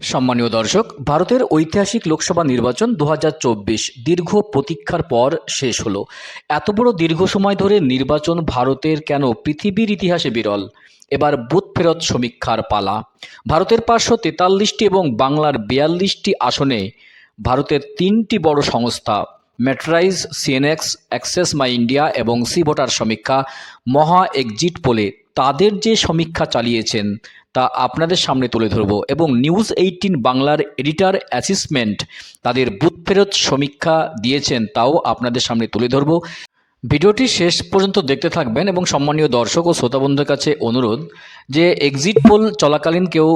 সম্মানীয় দর্শক, ভারতের ঐতিহাসিক লোকসভা নির্বাচন দু হাজার চব্বিশ দীর্ঘ প্রতীক্ষার পর শেষ হলো। এত বড় দীর্ঘ সময় ধরে নির্বাচন ভারতের কেন পৃথিবীর ইতিহাসে বিরল? এবার বুথ ফেরত সমীক্ষার পালা। ভারতের পাঁচশো তেতাল্লিশটি এবং বাংলার বিয়াল্লিশটি আসনে ভারতের তিনটি বড় সংস্থা Matrize CNX Axis My India এবং সি ভোটার সমীক্ষা, মহা এক্সিট পোলে তাদের যে সমীক্ষা চালিয়েছেন তা আপনাদের সামনে তুলে ধরব এবং নিউজ এইটিন বাংলার এডিটার অ্যাসিসমেন্ট তাদের বুথ ফেরত সমীক্ষা দিয়েছেন তাও আপনাদের সামনে তুলে ধরব। ভিডিওটি শেষ পর্যন্ত দেখতে থাকবেন এবং সম্মানীয় দর্শক ও শ্রোতা বন্ধুদের কাছে অনুরোধ যে এক্সিট পোল চলাকালীন কেউ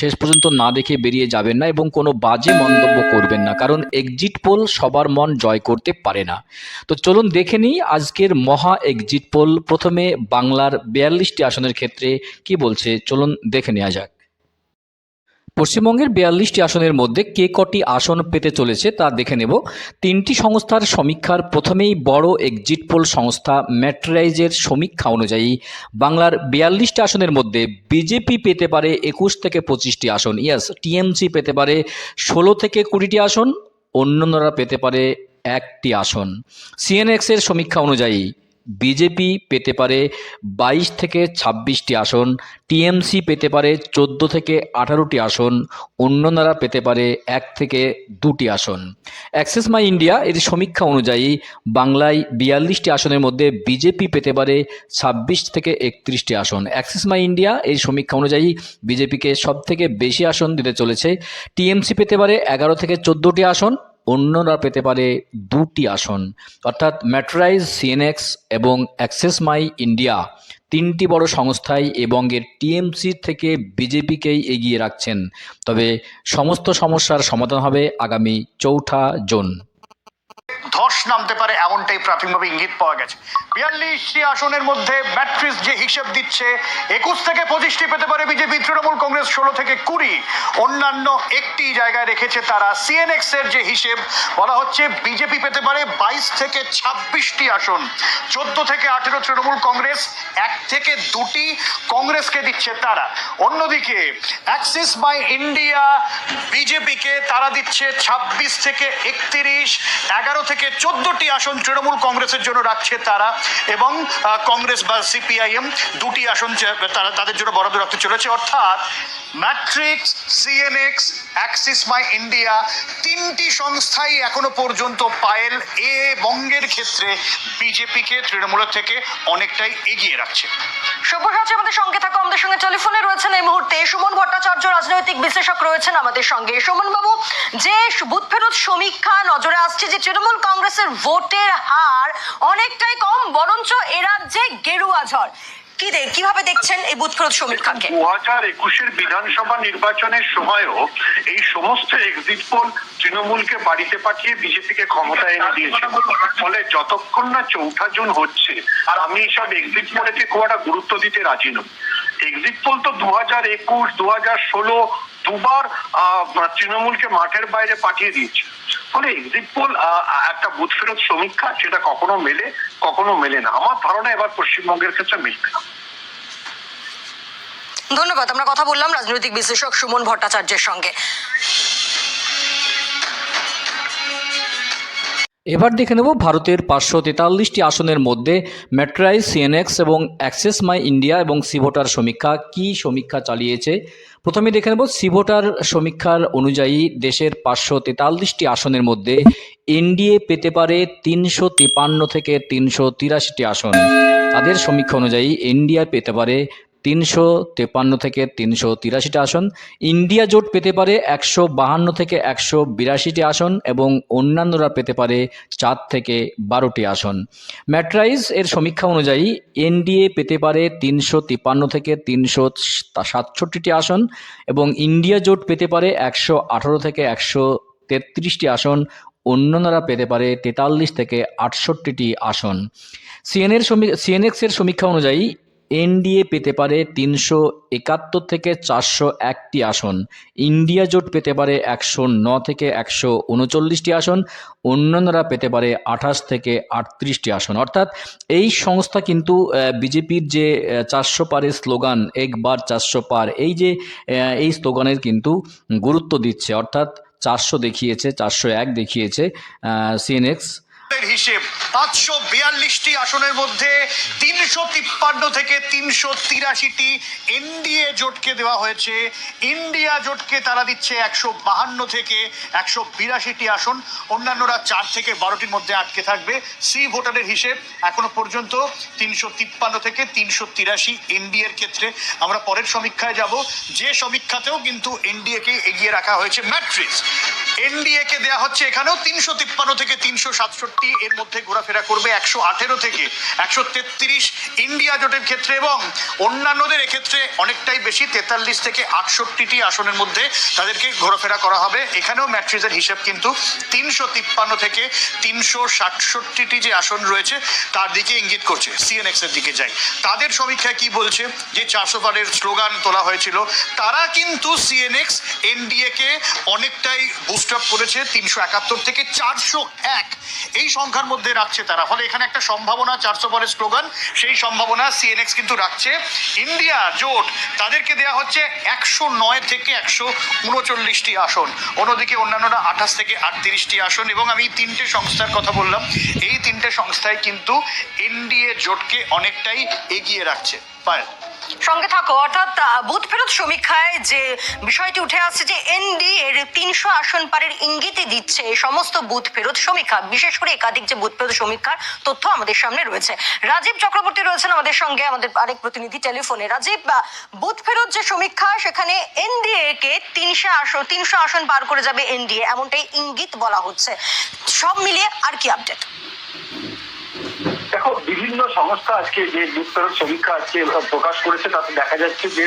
শেষ পর্যন্ত না দেখে বেরিয়ে যাবেন না এবং কোনো বাজে মন্তব্য করবেন না। কারণ এক্সিট পোল সবার মন জয় করতে পারে না। তো চলুন দেখে নিই আজকের মহা এক্সিট পোল প্রথমে বাংলার বিয়াল্লিশটি আসনের ক্ষেত্রে কি বলছে? চলুন দেখে নেওয়া যাক। পশ্চিমবঙ্গের বিয়াল্লিশটি আসনের মধ্যে কে কটি আসন পেতে চলেছে তা দেখে নেব। তিনটি সংস্থার সমীক্ষার প্রথমেই বড় এক্সিট পোল সংস্থা ম্যাট্রাইজের সমীক্ষা অনুযায়ী বাংলার বিয়াল্লিশটি আসনের মধ্যে বিজেপি পেতে পারে একুশ থেকে পঁচিশটি আসন। ইয়াস টিএমসি পেতে পারে ষোলো থেকে কুড়িটি আসন অন্যান্যরা পেতে পারে একটি আসন। সিএনএক্সের সমীক্ষা অনুযায়ী বিজেপি পেতে পারে বাইশ থেকে ছাব্বিশটি আসন, টিএমসি পেতে পারে চোদ্দ থেকে আঠারোটি আসন অন্যান্যরা পেতে পারে এক থেকে দুটি আসন। অ্যাক্সেস মাই ইন্ডিয়া এর সমীক্ষা অনুযায়ী বাংলায় বিয়াল্লিশটি আসনের মধ্যে বিজেপি পেতে পারে ছাব্বিশ থেকে একত্রিশটি আসন। অ্যাক্সেস মাই ইন্ডিয়া এই সমীক্ষা অনুযায়ী বিজেপিকে সব থেকে বেশি আসন দিতে চলেছে। টিএমসি পেতে পারে এগারো থেকে চোদ্দোটি আসন অন্যরা পেতে পারে দুটি আসন। অর্থাৎ ম্যাট্রাইজ সিএনএক্স এবং অ্যাক্সেস মাই ইন্ডিয়া তিনটি বড় সংস্থাই এবং এর টিএমসি থেকে বিজেপিকেই এগিয়ে রাখছেন। তবে সমস্ত সমস্যার সমাধান হবে আগামী চৌঠা জুন। ধস নামতে পারে এমনটাই প্রাথমিকভাবে ইঙ্গিত পাওয়া গেছে। বিয়াল্লিশটি আসনের মধ্যে ম্যাট্রিস যে হিসেব দিচ্ছে, একুশ থেকে পঁচিশটি পেতে পারে বিজেপি, তৃণমূল কংগ্রেস, ষোলো থেকে কুড়ি। অন্যান্য একটি জায়গায় রেখেছে তারা সিএনএক্স এর যে হিসেব, বলা হচ্ছে বিজেপি পেতে পারে বাইশ থেকে ছাব্বিশটি আসন। চোদ্দ থেকে আঠেরো তৃণমূল কংগ্রেস, এক থেকে দুটি কংগ্রেসকে দিচ্ছে তারা। অন্যদিকে অ্যাক্সিস বাই ইন্ডিয়া বিজেপিকে তারা দিচ্ছে ছাব্বিশ থেকে একত্রিশ, এগারো থেকে চোদ্দটি আসন তৃণমূল কংগ্রেসের জন্য রাখছে তারা এবং কংগ্রেস বা সিপিআইএম দুটি আসন তারা, তাদের জন্য বরাদ্দ রাখতে চলেছে। অর্থাৎ Matrix CNX Axis My India তিনটি সংস্থাই এখনও পর্যন্ত পায়েল এ বঙ্গের ক্ষেত্রে বিজেপিকে তৃণমূলের থেকে অনেকটাই এগিয়ে রাখছে। সব্যসাচী আমাদের সঙ্গে থাকো আমাদের সঙ্গে টেলিফোনে রয়েছেন এই মুহূর্তে সুমন ভট্টাচার্য, রাজনৈতিক বিশ্লেষক রয়েছেন আমাদের সঙ্গে। সুমন বাবু, যে বুথ ফেরত সমীক্ষা নজরে আসছে যে তৃণমূল কংগ্রেসের ভোটের হার অনেকটাই কম, বরঞ্চ এ রাজ্যে গেরুয়া ঝড়। কি কীভাবে দেখছেন এই বুথ ফেরত সমীক্ষাকে দু হাজার একুশের বিধানসভা নির্বাচনের সময়ও এই সমস্ত এক্সিট পোল তৃণমূলকে বাড়িতে পাঠিয়ে বিজেপিকে ক্ষমতা এনে দিয়েছে। ফলে যতক্ষণ না চৌঠা জুন হচ্ছে আর আমি সব এক্সিট পোলেকে খুব একটা গুরুত্ব দিতে রাজি নই। এক্সিট পোল তো দু হাজার একুশ, দু হাজার ষোলো দুবার তৃণমূলকে মাঠের বাইরে পাঠিয়ে দিয়েছে। ফলে এক্সিট পোল একটা বুথ ফেরত সমীক্ষা সেটা কখনো মেলে কখনো মেলে না। আমার ধারণা এবার পশ্চিমবঙ্গের ক্ষেত্রে মিলবে না। ধন্যবাদ আমরা কথা বললাম রাজনৈতিক বিশ্লেষক সুমন ভট্টাচার্যের সঙ্গে। এবার দেখে নেব ভারতের পাঁচশো তেতাল্লিশটি আসনের মধ্যে ম্যাট্রাইজ সিএনএক্স এবং অ্যাক্সেস মাই ইন্ডিয়া এবং সিভোটার সমীক্ষা কি সমীক্ষা চালিয়েছে। প্রথমে দেখে নেব সিভোটার সমীক্ষার অনুযায়ী দেশের পাঁচশো তেতাল্লিশটি আসনের মধ্যে এনডিএ পেতে পারে তিনশো তিপান্ন থেকে তিনশো তিরাশিটি আসন। তাদের সমীক্ষা অনুযায়ী এনডিএ পেতে পারে তিনশো তেপান্ন থেকে তিনশো তিরাশিটি আসন। ইন্ডিয়া জোট পেতে পারে একশো বাহান্ন থেকে একশো বিরাশিটি আসন এবং অন্যান্যরা পেতে পারে চার থেকে বারোটি আসন। ম্যাট্রাইজ এর সমীক্ষা অনুযায়ী এনডিএ পেতে পারে তিনশো তিপান্ন থেকে তিনশো সাতষট্টিটি আসন এবং ইন্ডিয়া জোট পেতে পারে একশো আঠারো থেকে একশো তেত্রিশটি আসন, অন্যান্যরা পেতে পারে তেতাল্লিশ থেকে আটষট্টিটি আসন। সিএনএর সিএনএক্স এর সমীক্ষা অনুযায়ী এনডিএ পেতে পারে তিনশো একাত্তর থেকে চারশো একটি আসন, ইন্ডিয়া জোট পেতে পারে একশো ন থেকে একশো উনচল্লিশটি আসন, অন্যান্যরা পেতে পারে আঠাশ থেকে আটত্রিশটি আসন। অর্থাৎ এই সংস্থা কিন্তু বিজেপির যে চারশো পারের স্লোগান, একবার চারশো পার, এই যে এই স্লোগানের কিন্তু গুরুত্ব দিচ্ছে। অর্থাৎ চারশো দেখিয়েছে, চারশো এক দেখিয়েছে সিএনএক্স হিসেব। পাঁচশো বিয়াল্লিশটি আসনের মধ্যে তিনশো তিপ্পান্ন থেকে তিনশো তিরাশিটি এনডিএ জোটকে দেওয়া হয়েছে। ইন্ডিয়া জোটকে তারা দিচ্ছে একশো বাহান্ন থেকে একশো বিরাশিটি আসন। অন্যান্যরা চার থেকে বারোটির মধ্যে আটকে থাকবে। সি ভোটারের হিসেব এখনও পর্যন্ত তিনশো তিপ্পান্ন থেকে তিনশো তিরাশি এনডিএর ক্ষেত্রে। আমরা পরের সমীক্ষায় যাব। যে সমীক্ষাতেও কিন্তু এনডিএ কে এগিয়ে রাখা হয়েছে ম্যাট্রিক্স। এনডিএ কে দেওয়া হচ্ছে এখানেও তিনশো তিপ্পান্ন থেকে তিনশো সাতষট্টি এর মধ্যে ঘোরাফেরা করবে একশো আঠেরো থেকে একশো তেত্রিশ ইন্ডিয়া জোটের ক্ষেত্রে এবং অন্যান্যদের এক্ষেত্রে অনেকটাই বেশি, তেতাল্লিশ থেকে আটষট্টিটি আসনের মধ্যে তাদেরকে ঘোরাফেরা করা হবে। এখানেও ম্যাট্রিক্সের হিসেব কিন্তু তিনশো তিপ্পান্ন থেকে তিনশো সাতষট্টিটি যে আসন রয়েছে, তার দিকে ইঙ্গিত করছে। সিএনএক্স এর দিকে যাই। তাদের সমীক্ষায় কি বলছে? যে চারশো পারের স্লোগান তোলা হয়েছিল, তারা কিন্তু সিএনএক্স এনডিএ কে অনেকটাই বুস্ট আপ করেছে, তিনশো একাত্তর থেকে চারশো এক। এই সংখ্যার মধ্যে রাখছে তারা। ফলে এখানে একটা সম্ভাবনা, চারশো পারের স্লোগান, সেই সম্ভাবনা সিএনএক্স কিন্তু রাখছে। ইন্ডিয়া জোট, তাদেরকে দেওয়া হচ্ছে একশো নয় থেকে একশো উনচল্লিশটি আসন। অন্যদিকে অন্যান্যরা আঠাশ থেকে আটত্রিশটি আসন। এবং আমি তিনটে সংস্থার কথা বললাম। এই তিনটে সংস্থায় কিন্তু এনডিএ জোটকে অনেকটাই এগিয়ে রাখছে। পায়েল সঙ্গে থাকো, অর্থাৎ বুথ ফেরত সমীক্ষায় যে বিষয়টি উঠে আসছে যে এনডি এর তিনশো আসন পারের ইঙ্গিতই দিচ্ছে সমস্ত বুথ ফেরত সমীক্ষা, বিশেষ করে একাধিক যে বুথ ফেরত সমীক্ষার তথ্য আমাদের সামনে রয়েছে। রাজীব চক্রবর্তী রয়েছেন আমাদের সঙ্গে, আমাদের আরেক প্রতিনিধি টেলিফোনে। রাজীব বুথ ফেরত যে সমীক্ষা, সেখানে এনডিএ কে তিনশো আসন তিনশো আসন পার করে যাবে এনডিএ, এমনটাই ইঙ্গিত বলা হচ্ছে। সব মিলিয়ে আর কি আপডেট বিভিন্ন সংস্থা আজকে যে বিস্তর সমীক্ষা আজকে প্রকাশ করেছে, তাতে দেখা যাচ্ছে যে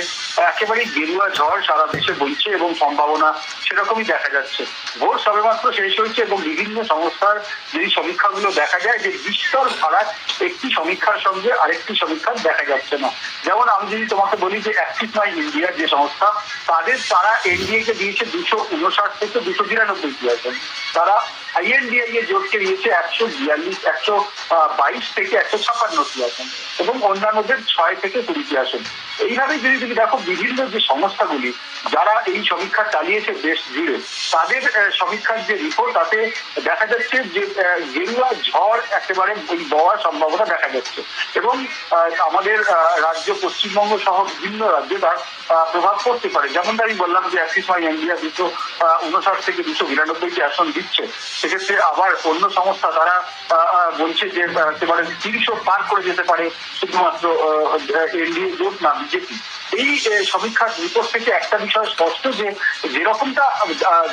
একেবারেই গেরুয়া ঝড় সারা দেশে বইছে এবং সম্ভাবনা সেরকমই দেখা যাচ্ছে। ভোট সবেমাত্র শেষ হয়েছে এবং বিভিন্ন সংস্থার যদি সমীক্ষাগুলো দেখা যায় যে বিস্তর ফারাক একটি সমীক্ষার সঙ্গে আরেকটি সমীক্ষা দেখা যাচ্ছে না। যেমন আমি যদি তোমাকে বলি যে অ্যাক্টিভ মাই ইন্ডিয়া যে সংস্থা, তাদের তারা এনডিএ কে দিয়েছে দুশো উনষাট থেকে দুশো বিরানব্বইটি আসন। তারা আইএনডিআই এর জোটকে দিয়েছে একশো বিয়াল্লিশ, একশো বাইশ থেকে একশো ছাপান্নটি আসন এবং অন্যান্যদের ছয় থেকে কুড়িটি আসন। এইভাবে যদি তুমি দেখো বিভিন্ন যে সংস্থাগুলি, যারা এই সমীক্ষা চালিয়েছে দেশ জুড়ে, তাদের সমীক্ষার যে রিপোর্ট তাতে দেখা যাচ্ছে যে গেরুয়া ঝড় একেবারে বওয়ার সম্ভাবনা দেখা যাচ্ছে। এবং আমাদের রাজ্য পশ্চিমবঙ্গ সহ বিভিন্ন রাজ্যে তার প্রভাব পড়তে পারে। যেমনটা আমি বললাম যে অ্যাক্সিস মাই ইন্ডিয়া দুশো উনষাট থেকে দুশো বিরানব্বইটি আসন দিচ্ছে। সেক্ষেত্রে আবার অন্য সংস্থা তারা বলছে যে একেবারে তিনশো পার করে যেতে পারে। শুধুমাত্র এনডিএ জোট না বিজেপি এই সমীক্ষার রিপোর্ট থেকে একটা বিষয় স্পষ্ট যে যেরকমটা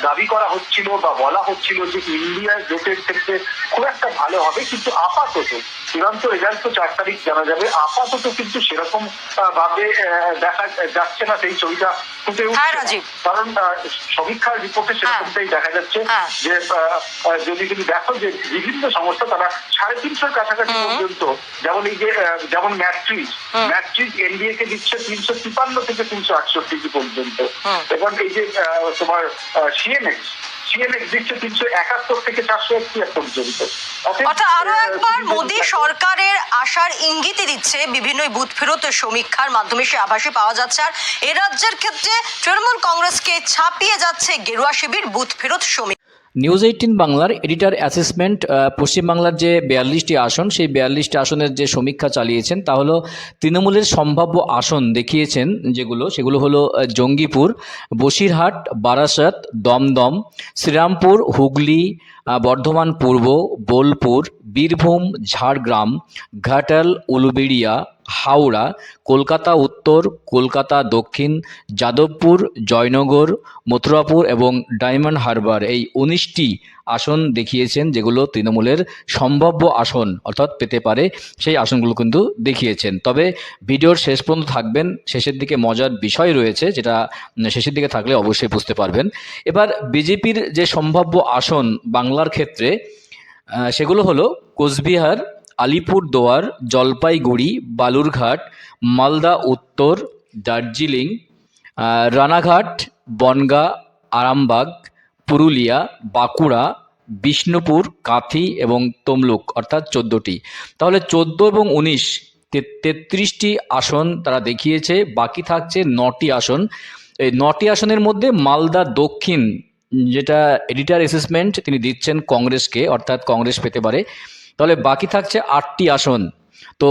দাবি করা হচ্ছিল বা বলা হচ্ছিল যে ইন্ডিয়া জোটের ক্ষেত্রে খুব একটা ভালো হবে কিন্তু আপাতত চূড়ান্ত রেজাল্ট তো চার তারিখ জানা যাবে আপাতত কিন্তু সেরকম ভাবে দেখা যাচ্ছে না সেই ছবিটা ফুটে হ্যাঁ, উঠছে কারণ সমীক্ষার রিপোর্টে সেরকমটাই দেখা যাচ্ছে হ্যাঁ। যে যদি তুমি দেখো যে বিভিন্ন সংস্থা তারা সাড়ে তিনশোর কাছাকাছি পর্যন্ত যেমন এই যে যেমন ম্যাট্রিজ ম্যাট্রিজ এনডিএ কে দিচ্ছে তিনশো তিপান্ন থেকে তিনশো আটষট্টি পর্যন্ত। এবং এই যে তোমার সিএনএক্স সিএনএক্স দিচ্ছে তিনশো একাত্তর থেকে চারশো একটি পর্যন্ত। অর্থাৎ আরও একবার মোদী সরকারের আশার ইঙ্গিতই দিচ্ছে বিভিন্ন বুথ ফেরত সমীক্ষার মাধ্যমে সে আভাসই পাওয়া যাচ্ছে। আর এ রাজ্যের ক্ষেত্রে তৃণমূল কংগ্রেসকে ছাপিয়ে যাচ্ছে গেরুয়া শিবির বুথ ফেরত সমীক্ষা। নিউজ এইটিন বাংলার এডিটার অ্যাসেসমেন্ট পশ্চিমবাংলার যে বিয়াল্লিশটি আসন, সেই বিয়াল্লিশটি আসনের যে সমীক্ষা চালিয়েছেন, তা হলো তৃণমূলের সম্ভাব্য আসন দেখিয়েছেন যেগুলো, সেগুলো হলো জঙ্গিপুর, বসিরহাট, বারাসাত, দমদম, শ্রীরামপুর, হুগলি বর্ধমান পূর্ব, বোলপুর, বীরভূম, ঝাড়গ্রাম, ঘাটাল, উলুবেড়িয়া হাওড়া, কলকাতা উত্তর, কলকাতা দক্ষিণ, যাদবপুর, জয়নগর, মথুরাপুর এবং ডায়মন্ড হারবার এই উনিশটি আসন দেখিয়েছেন যেগুলো তৃণমূলের সম্ভাব্য আসন অর্থাৎ পেতে পারে সেই আসনগুলো কিন্তু দেখিয়েছেন। তবে ভিডিওর শেষ পর্যন্ত থাকবেন, শেষের দিকে মজার বিষয় রয়েছে যেটা শেষের দিকে থাকলে অবশ্যই বুঝতে পারবেন। এবার বিজেপির যে সম্ভাব্য আসন বাংলার ক্ষেত্রে সেগুলো হলো কোচবিহার আলিপুরদুয়ার, জলপাইগুড়ি, বালুরঘাট, মালদা উত্তর, দার্জিলিং রানাঘাট, বনগাঁ, আরামবাগ, পুরুলিয়া, বাঁকুড়া, বিষ্ণুপুর, কাঁথি এবং তমলুক অর্থাৎ চোদ্দোটি। তাহলে চোদ্দ এবং উনিশ তেত্রিশটি আসন তারা দেখিয়েছে, বাকি থাকছে নটি আসন। এই নটি আসনের মধ্যে মালদা দক্ষিণ, যেটা এডিটার অ্যাসেসমেন্ট তিনি দিচ্ছেন কংগ্রেসকে, অর্থাৎ কংগ্রেস পেতে পারে তাহলে বাকি থাকছে আটটি আসন। তো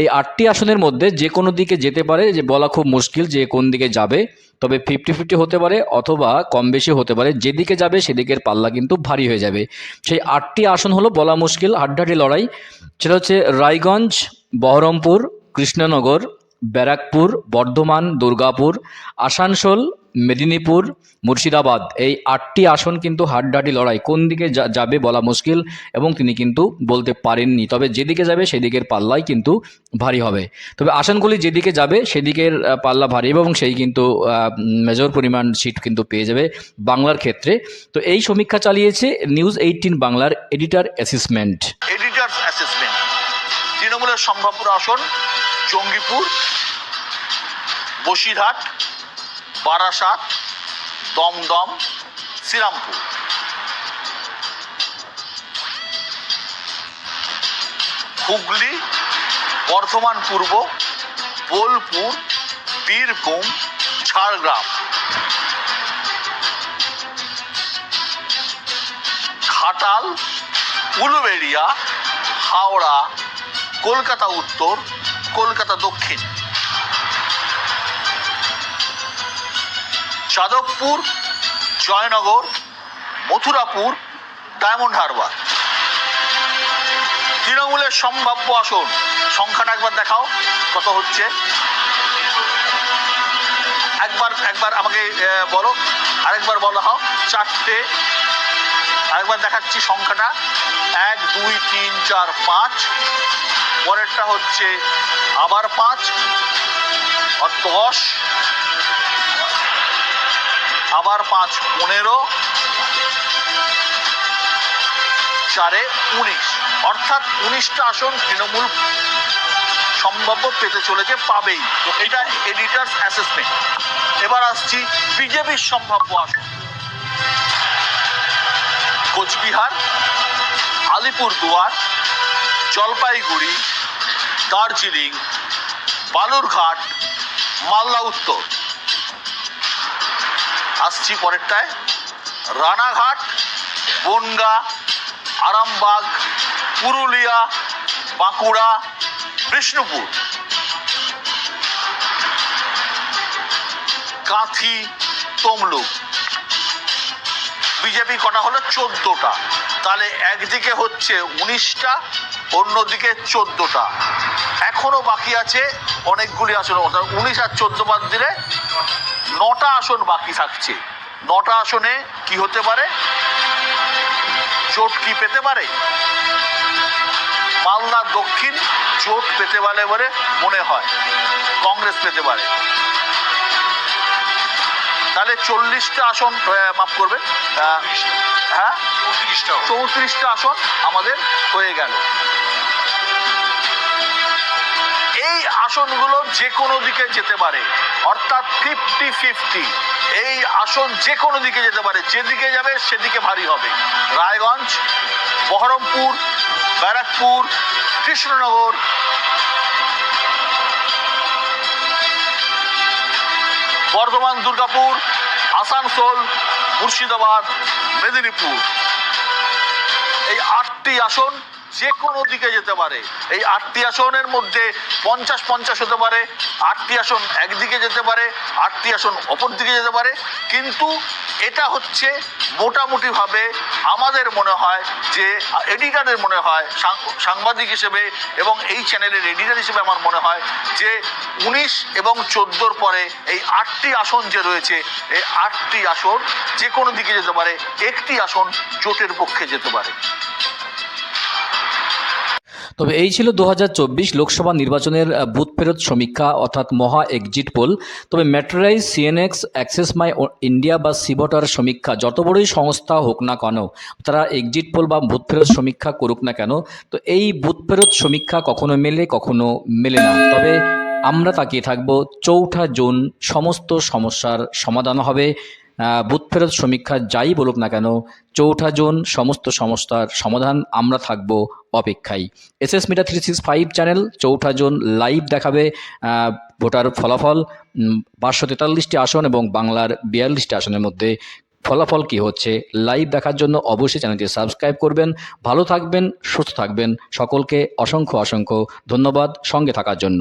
এই আটটি আসনের মধ্যে যে কোনো দিকে যেতে পারে, যে বলা খুব মুশকিল যে কোন দিকে যাবে, তবে ফিফটি ফিফটি হতে পারে অথবা কম বেশি হতে পারে, যেদিকে যাবে সেদিকের পাল্লা কিন্তু ভারী হয়ে যাবে। সেই আটটি আসন হলো বলা মুশকিল, হাড্ডাহাড্ডি লড়াই। সেটা হচ্ছে রায়গঞ্জ, বহরমপুর, কৃষ্ণনগর, ব্যারাকপুর, বর্ধমান, দুর্গাপুর, আসানসোল মেদিনীপুর, মুর্শিদাবাদ, এই আটটি আসন কিন্তু হাড্ডাহাড্ডি লড়াই। কোন দিকে যাবে বলা মুশকিল এবং তিনি কিন্তু বলতে পারেননি। তবে যেদিকে যাবে সেদিকের পাল্লাই কিন্তু ভারী হবে। তবে আসনগুলি যেদিকে যাবে সেদিকের পাল্লা ভারী এবং সেই কিন্তু মেজর পরিমাণ সিট কিন্তু পেয়ে যাবে বাংলার ক্ষেত্রে। তো এই সমীক্ষা চালিয়েছে নিউজ এইটিন বাংলার এডিটার অ্যাসেসমেন্ট তৃণমূলের সম্ভাব্য আসন, জঙ্গিপুর, বসিরহাট বারাসাত, দমদম, শ্রীরামপুর। হুগলি, বর্ধমান পূর্ব, বোলপুর, বীরভূম, ঝাড়গ্রাম। ঘাটাল, উলুবেড়িয়া, হাওড়া, কলকাতা উত্তর, কলকাতা দক্ষিণ। যাদবপুর, জয়নগর, মথুরাপুর, ডায়মন্ড হারবার। তৃণমূলের সম্ভাব্য আসন, সংখ্যাটা একবার দেখাও, কত হচ্ছে? একবার একবার আমাকে বলো, আরেকবার বলো হাও চারটে। আরেকবার দেখাচ্ছি সংখ্যাটা। এক, দুই, তিন, চার, পাঁচ। পরেরটা হচ্ছে আবার পাঁচ আর দশ। আবার পাঁচ, পনেরো চারে উনিশ। অর্থাৎ উনিশটা আসন তৃণমূল সম্ভাব্য পেতে চলেছে, পাবেই। তো এটা এডিটার্স অ্যাসেসমেন্ট এবার আসছি বিজেপির সম্ভাব্য আসন। কোচবিহার আলিপুরদুয়ার জলপাইগুড়ি, দার্জিলিং, বালুরঘাট, মালদা উত্তর। আসছি পরেরটায়। রানাঘাট, বনগা, আরামবাগ, পুরুলিয়া, বাঁকুড়া, বিষ্ণুপুর। কাঁথি, তমলুক। বিজেপি কটা হলো? চোদ্দটা। তাহলে একদিকে হচ্ছে উনিশটা, অন্যদিকে চোদ্দটা। এখনও বাকি আছে অনেকগুলি অর্থাৎ উনিশ আর চোদ্দ বাদ দিলে নটা আসন বাকি থাকছে। নটা আসনে কি হতে পারে? চোট কি পেতে পারে? মালদা দক্ষিণ চোট পেতে পারে বলে মনে হয়। কংগ্রেস পেতে পারে। তাহলে চল্লিশটা আসন মাফ করবে। হ্যাঁ? চৌত্রিশটা আসন আমাদের হয়ে গেল। এই আসনগুলো যে কোনো দিকে যেতে পারে। অর্থাৎ ফিফটি ফিফটি এই আসন যে কোনো দিকে যেতে পারে। যেদিকে যাবে সেদিকে ভারী হবে। রায়গঞ্জ, বহরমপুর, ব্যারাকপুর, কৃষ্ণনগর। বর্ধমান, দুর্গাপুর, আসানসোল, মুর্শিদাবাদ, মেদিনীপুর। এই আটটি আসন যে কোনো দিকে যেতে পারে। এই আটটি আসনের মধ্যে পঞ্চাশ পঞ্চাশ হতে পারে, আটটি আসন একদিকে যেতে পারে, আটটি আসন অপর দিকে যেতে পারে। কিন্তু এটা হচ্ছে মোটামুটিভাবে আমাদের মনে হয় যে, এডিটারের মনে হয় সাংবাদিক হিসেবে এবং এই চ্যানেলের এডিটার হিসেবে আমার মনে হয় যে, উনিশ এবং চোদ্দোর পরে এই আটটি আসন যে রয়েছে, এই আটটি আসন যে কোনো দিকে যেতে পারে, একটি আসন জোটের পক্ষে যেতে পারে। তবে এই ছিল দু হাজার চব্বিশ লোকসভা নির্বাচনের বুথ ফেরত সমীক্ষা, অর্থাৎ মহা এক্সিট পোল তবে Matrize CNX Axis My India বা সিভোটার সমীক্ষা, যত বড়ই সংস্থা হোক না কেন, তারা এক্সিট পোল বা বুথ ফেরত সমীক্ষা করুক না কেন, তো এই বুথ ফেরত সমীক্ষা কখনো মেলে কখনো মেলে না। তবে আমরা তাকিয়ে থাকব, চৌঠা জুন, সমস্ত সমস্যার সমাধান হবে। বুথ ফেরত সমীক্ষা যাই বলুক না কেন, চৌঠা জুন সমস্ত সমস্যার সমাধান আমরা থাকব অপেক্ষায়। S S media three six five channel চৌঠা জুন লাইভ দেখাবে ভোটার ফলাফল পাঁচশো তেতাল্লিশটি আসন এবং বাংলার বিয়াল্লিশটি আসনের মধ্যে ফলাফল কি হচ্ছে লাইভ দেখার জন্য অবশ্যই চ্যানেলটি সাবস্ক্রাইব করবেন। ভালো থাকবেন, সুস্থ থাকবেন। সকলকে অসংখ্য অসংখ্য ধন্যবাদ সঙ্গে থাকার জন্য।